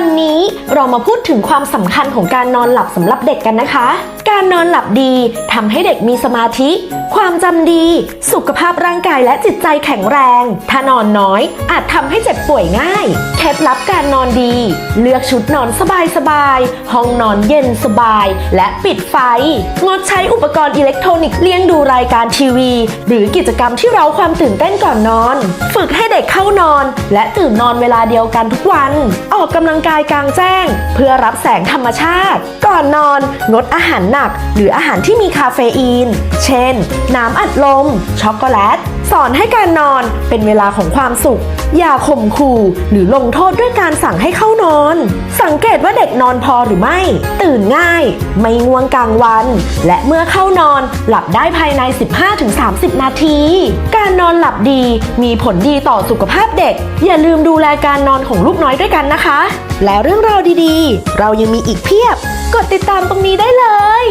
วันนี้เรามาพูดถึงความสำคัญของการนอนหลับสำหรับเด็กกันนะคะ การนอนหลับดีทำให้เด็กมีสมาธิ ความจำดี สุขภาพร่างกายและจิตใจแข็งแรง ถ้านอนน้อยอาจทำให้เจ็บป่วยง่าย เคล็ดลับการนอนดี เลือกชุดนอนสบายๆห้องนอนเย็นสบาย และปิดไฟ งดใช้อุปกรณ์อิเล็กทรอนิกส์เลี่ยงดูรายการทีวี หรือกิจกรรมที่เราความตื่นเต้นก่อนนอน ฝึกให้เด็กเข้านอน และตื่นนอนเวลาเดียวกันทุกวัน ออกกำลังกายกลางแจ้ง เพื่อรับแสงธรรมชาติ ก่อนนอน งดอาหารหนัก หรืออาหารที่มีคาเฟอีน เช่น น้ำอัดลม ช็อกโกแลต สอนให้การนอนเป็นเวลาของความสุข อย่าข่มขู่หรือลงโทษด้วยการสั่งให้เข้านอน สังเกตว่าเด็กนอนพอหรือไม่ ตื่นง่าย ไม่ง่วงกลางวัน และเมื่อเข้านอนหลับได้ภายใน 15-30 นาที การนอนหลับดีมีผลดีต่อสุขภาพเด็ก อย่าลืมดูแลการนอนของลูกน้อยด้วยกันนะคะและเรื่องราวดีๆ เรายังมีอีกเพียบ กดติดตามตรงนี้ได้เลย